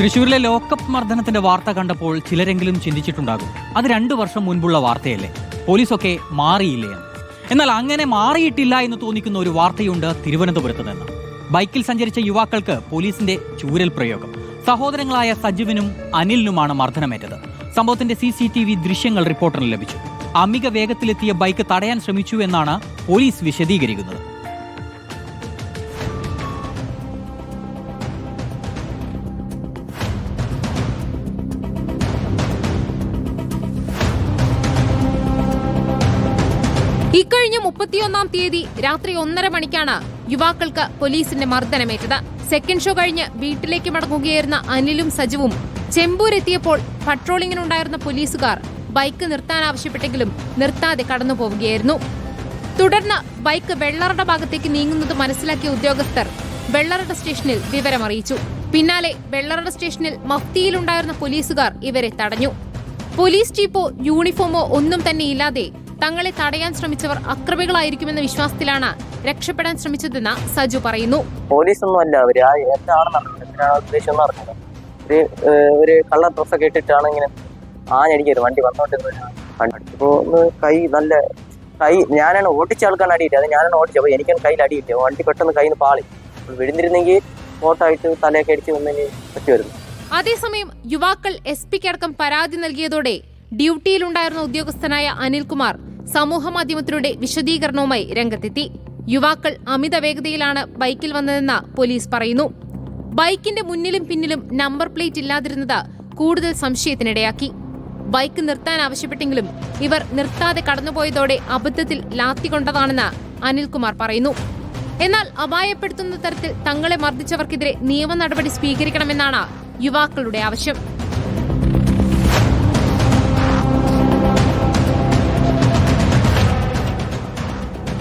തൃശൂരിലെ ലോക്കപ്പ് മർദ്ദനത്തിന്റെ വാർത്ത കണ്ടപ്പോൾ ചിലരെങ്കിലും ചിന്തിച്ചിട്ടുണ്ടാകും. അത് രണ്ടു വർഷം മുൻപുള്ള വാർത്തയല്ലേ? പോലീസൊക്കെ മാറിയില്ലേ എന്ന്. എന്നാൽ അങ്ങനെ മാറിയിട്ടില്ല എന്ന് തോന്നിക്കുന്ന ഒരു വാർത്തയുണ്ട് തിരുവനന്തപുരത്ത് നിന്ന്. ബൈക്കിൽ സഞ്ചരിച്ച യുവാക്കൾക്ക് പോലീസിന്റെ ചൂരൽ പ്രയോഗം. സഹോദരങ്ങളായ സജുവിനും അനിലിനുമാണ് മർദ്ദനമേറ്റത്. സംഭവത്തിന്റെ സി സി ടി വി ദൃശ്യങ്ങൾ റിപ്പോർട്ടറിന് ലഭിച്ചു. അമിക വേഗത്തിലെത്തിയ ബൈക്ക് തടയാൻ ശ്രമിച്ചു എന്നാണ് പോലീസ് വിശദീകരിക്കുന്നത്. ഇക്കഴിഞ്ഞ മുപ്പത്തിയൊന്നാം തീയതി രാത്രി ഒന്നര മണിക്കാണ് യുവാക്കൾക്ക് പോലീസിന്റെ മർദ്ദനമേറ്റത്. സെക്കൻഡ് ഷോ കഴിഞ്ഞ് വീട്ടിലേക്ക് മടങ്ങുകയായിരുന്ന അനിലും സജുവും ചെമ്പൂരെത്തിയപ്പോൾ പട്രോളിങ്ങിനുണ്ടായിരുന്ന പോലീസുകാർ ബൈക്ക് നിർത്താൻ ആവശ്യപ്പെട്ടെങ്കിലും നിർത്താതെ കടന്നു പോവുകയായിരുന്നു തുടർന്ന് ബൈക്ക് വെള്ളറട ഭാഗത്തേക്ക് നീങ്ങുന്നത് മനസ്സിലാക്കിയ ഉദ്യോഗസ്ഥർ വെള്ളറട സ്റ്റേഷനിൽ വിവരമറിയിച്ചു. പിന്നാലെ വെള്ളറട സ്റ്റേഷനിൽ മഫ്തിയിലുണ്ടായിരുന്ന പോലീസുകാർ ഇവരെ തടഞ്ഞു. പോലീസ് ജീപ്പോ യൂണിഫോമോ ഒന്നും തന്നെ ഇല്ലാതെ തങ്ങളെ തടയാൻ ശ്രമിച്ചവർ അക്രമികളായിരിക്കുമെന്ന വിശ്വാസത്തിലാണ് രക്ഷപ്പെടാൻ ശ്രമിച്ചതെന്ന് സജു പറയുന്നു. പോലീസ് ഒന്നും അല്ല അവർ ഉദ്ദേശം ഒരു ഒരു കള്ള ഡ്രസ്സൊക്കെ ഇട്ടിട്ടാണ് ഇങ്ങനെ ആഞ്ഞടിക്കരുത് വണ്ടി വന്നോണ്ടിരുന്ന വണ്ടി ഇപ്പോ ഒന്ന് കൈ നല്ല കൈ ഞാനാണ് ഓടിച്ച ആൾക്കാണ് അടിയിട്ട് അത് ഞാനാണ് ഓടിച്ചത്. അപ്പൊ എനിക്കാണ് കയ്യിൽ അടിയില്ല. വണ്ടി പെട്ടെന്ന് കയ്യിൽ നിന്ന് പാളി വിഴുന്നിരുന്നെങ്കിൽ ഫോട്ടായിട്ട് തലയൊക്കെ അടിച്ച് വന്നതിന് പറ്റുമായിരുന്നു. അതേസമയം യുവാക്കൾ എസ് പിക്ക് അടക്കം പരാതി നൽകിയതോടെ ഡ്യൂട്ടിയിലുണ്ടായിരുന്ന ഉദ്യോഗസ്ഥനായ അനിൽകുമാർ സമൂഹ മാധ്യമത്തിലൂടെ വിശദീകരണവുമായി രംഗത്തെത്തി. യുവാക്കൾ അമിത വേഗതയിലാണ് ബൈക്കിൽ വന്നതെന്ന് പോലീസ് പറയുന്നു. ബൈക്കിന്റെ മുന്നിലും പിന്നിലും നമ്പർ പ്ലേറ്റ് ഇല്ലാതിരുന്നത് കൂടുതൽ സംശയത്തിനിടയാക്കി. ബൈക്ക് നിർത്താൻ ആവശ്യപ്പെട്ടെങ്കിലും ഇവർ നിർത്താതെ കടന്നുപോയതോടെ അബദ്ധത്തിൽ ലാത്തിക്കൊണ്ടതാണെന്ന് അനിൽകുമാർ പറയുന്നു. എന്നാൽ അപായപ്പെടുത്തുന്ന തരത്തിൽ തങ്ങളെ മർദ്ദിച്ചവർക്കെതിരെ നിയമ നടപടി സ്വീകരിക്കണമെന്നാണ് യുവാക്കളുടെ ആവശ്യം.